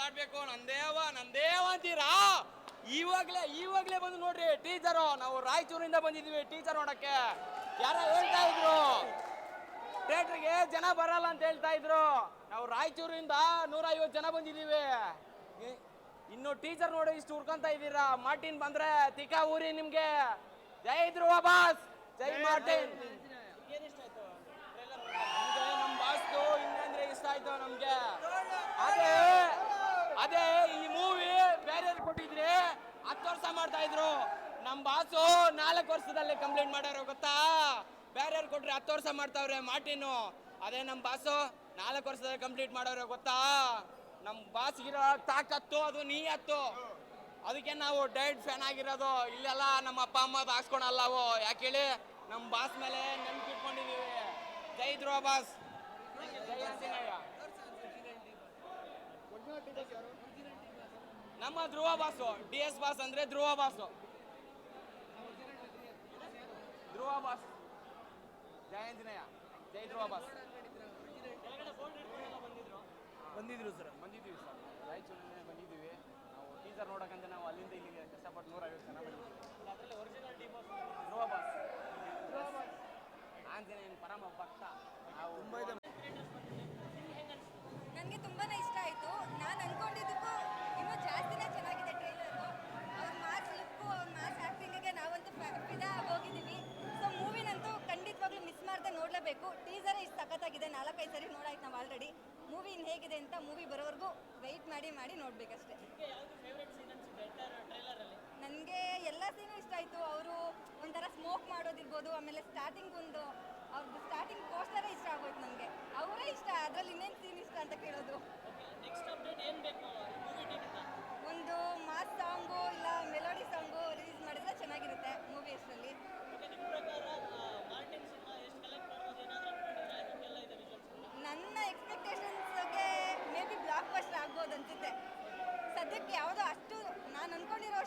ಮಾತಾಡ್ಬೇಕು. ನಂದೇವ ನಂದೇವ ಅಂತೀರಾ? ಇವಾಗ್ಲೇ ಇವಾಗ್ಲೇ ಬಂದು ನೋಡ್ರಿ, ಟೀಚರು, ನಾವು ರಾಯಚೂರಿಂದ ಬಂದಿದೀವಿ ಟೀಚರ್ ನೋಡಕ್ಕೆ. ಯಾರ ಹೇಳ್ತಾ ಇದ್ರು. ಥಿಯೇಟ್ರಿಗೆ ಜನ ಬರಲ್ಲ ಅಂತ ಹೇಳ್ತಾ ಇದ್ರು. ನಾವು ರಾಯಚೂರಿಂದ ನೂರ ಐವತ್ತು ಜನ ಬಂದಿದೀವಿ ಇನ್ನು ಟೀಚರ್ ನೋಡಿ ಇಷ್ಟು ಹುಡ್ಕೊಂತ ಇದ್ದೀರಾ? ಮಾರ್ಟಿನ್ ಬಂದ್ರೆ ತಿಕಾ ಊರಿ ನಿಮ್ಗೆ. ಜೈ ಇದ್ರು ಬಾಸ್, ಜೈ ಮಾರ್ಟಿನ್. ನಮ್ಗೆ ನಮ್ ಬಾಸ್ ಇಷ್ಟ ಆಯ್ತು ನಮ್ಗೆ? ಅದೇ ಈ ಮೂವಿ ಬೇರೆ ಕೊಟ್ಟಿದ್ರೆ ಹತ್ತು ವರ್ಷ ಮಾಡ್ತಾ ಇದ್ರು. ನಮ್ ಬಾಸು ನಾಲ್ಕು ವರ್ಷದಲ್ಲಿ ಕಂಪ್ಲೇಂಟ್ ಮಾಡ್ಯಾರ ಗೊತ್ತಾ? ಬೇರೆಯವ್ರು ಕೊಟ್ರೆ ಹತ್ತು ವರ್ಷ ಮಾಡ್ತಾವ್ರೆ ಮಾರ್ಟಿನ್ ಅದೇ ನಮ್ಮ ಬಾಸು ನಾಲ್ಕು ವರ್ಷದಲ್ಲಿ ಕಂಪ್ಲೀಟ್ ಮಾಡೋರೆ ಗೊತ್ತಾ? ನಮ್ ಬಾಸ್ಗಿರೋ ತಾಕತ್ತು, ಅದು ನೀ ಹತ್ತು ಅದಕ್ಕೆ ನಾವು ಡೈಟ್ ಫ್ಯಾನ್ ಆಗಿರೋದು. ಇಲ್ಲೆಲ್ಲ ನಮ್ಮ ಅಪ್ಪ, ಅಮ್ಮ ಹಾಕ್ಸ್ಕೊಳಲ್ಲ ಅವು. ಯಾಕೆ ಹೇಳಿ? ನಮ್ಮ ಬಾಸ್ ಮೇಲೆ ನೆನಪಿಟ್ಕೊಂಡಿದ್ದೀವಿ ಜೈ ಬಾಸ್ ಜೈ ಆಂಜನೇಯ ನಮ್ಮ Dhruva boss, D S boss ಅಂದ್ರೆ ಧ್ರುವ ಬಾಸು. ಧ್ರುವ ಬಾಸ್. ಜೈ ಧ್ರುವ ಬಾಸ್. ಬಂದಿದ್ರು ಸರ್, ಬಂದಿದ್ದೀವಿ ಸರ್. ರಾಯಚೂರಿನ ಬಂದಿದ್ದೀವಿ. ನಾವು ಟೀಚರ್ ನೋಡಕಂತ ನಾವು ಅಲ್ಲಿಂದ ಇಲ್ಲಿಗೆ ಕಷ್ಟಪಟ್ಟು ನೂರ ಮಾಡದೆ ಟೀಸರ್ ಇಷ್ಟು ಸಖತ್ತಾಗಿದೆ? ನಾಲ್ಕೈದು ಸರಿ ನೋಡಾಯ್ತು ನಾವು ಆಲ್ರೆಡಿ ಮೂವಿ ಇನ್ನು ಹೇಗಿದೆ ಅಂತ ಮೂವಿ ಬರೋವರೆಗೂ ವೆಯ್ಟ್ ಮಾಡಿ ಮಾಡಿ ನೋಡಬೇಕಷ್ಟೇ. ನನಗೆ ಎಲ್ಲ ಸೀನು ಇಷ್ಟ ಆಯಿತು. ಅವರು ಒಂಥರ ಸ್ಮೋಕ್ ಮಾಡೋದಿರ್ಬೋದು ಆಮೇಲೆ ಸ್ಟಾರ್ಟಿಂಗ್ ಒಂದು ಅವ್ರದ್ದು ಸ್ಟಾರ್ಟಿಂಗ್ ಪೋಸ್ಟರೇ ಇಷ್ಟ ಆಗೋಯ್ತು ನನಗೆ ಅವರೇ ಇಷ್ಟ ಅದರಲ್ಲಿ ಇನ್ನೇನು ಸೀನ್ ಇಷ್ಟ ಅಂತ ಕೇಳೋದು. ಒಂದು ಯಾವುದೋ ಅಷ್ಟು ನಾನು ಅನ್ಕೊಂಡಿರೋ